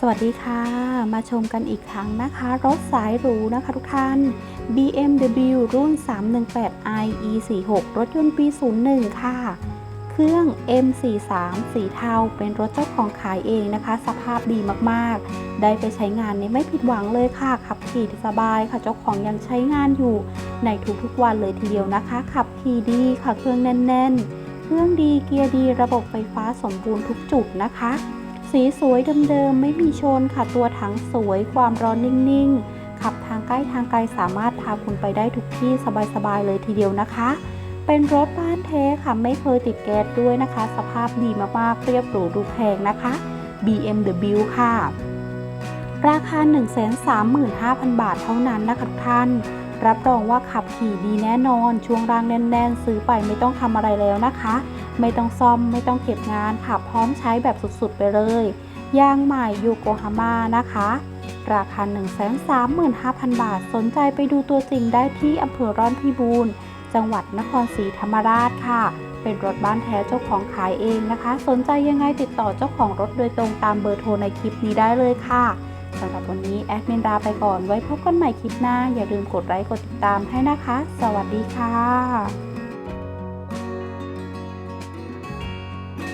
สวัสดีค่ะ มาชมกันอีกครั้งนะคะ รถสายหรูนะคะทุกท่าน BMW รุ่น 318i e46 รถยนต์ปี 01 ค่ะ เครื่อง M43 สีเทา เป็นรถเจ้าของขายเองนะคะ สภาพดีมากๆ ได้ไปใช้งานนี้ไม่ผิดหวังเลยค่ะ ขับขี่สบายค่ะ เจ้าของยังใช้งานอยู่ ในทุกๆวันเลยทีเดียวนะคะ ขับขี่ดีค่ะ เครื่องแน่นๆ เครื่องดี เกียร์ดี ระบบไฟฟ้าสมบูรณ์ทุกจุดนะคะ สีสวยเดิมๆไม่มีชนค่ะตัวถังสวยความร้อนนิ่งๆ ขับทางใกล้ทางไกลสามารถพาคุณไปได้ทุกที่สบายๆเลยทีเดียวนะคะ เป็นรถบ้านแท้ค่ะไม่เคยติดแก๊สด้วยนะคะ สภาพดีมากๆเรียบหรูดูแพงนะคะ BMW ค่ะ ราคา 135,000 บาทเท่านั้นนะคะทุกท่าน รับรองว่าขับขี่ดีแน่นอน ช่วงล่างแน่น ๆ ซื้อไปไม่ต้องทำอะไรแล้วนะคะ ไม่ต้องซ่อมไม่ต้องเก็บงานขับพร้อมใช้แบบสุดๆไปเลยยางใหม่ยูโกฮาม่านะคะ ราคา 135,000 บาท สนใจไปดูตัวจริงได้ที่อำเภอร่อนพิบูรณ์ จังหวัดนครศรีธรรมราชค่ะ เป็นรถบ้านแท้เจ้าของขายเองนะคะ สนใจยังไงติดต่อเจ้าของรถโดยตรงตามเบอร์โทรในคลิปนี้ได้เลยค่ะ สำหรับวันนี้แอดมินดาไปก่อนไว้พบกันใหม่คลิปหน้า อย่าลืมกดไลค์กดติดตามให้นะคะ สวัสดีค่ะ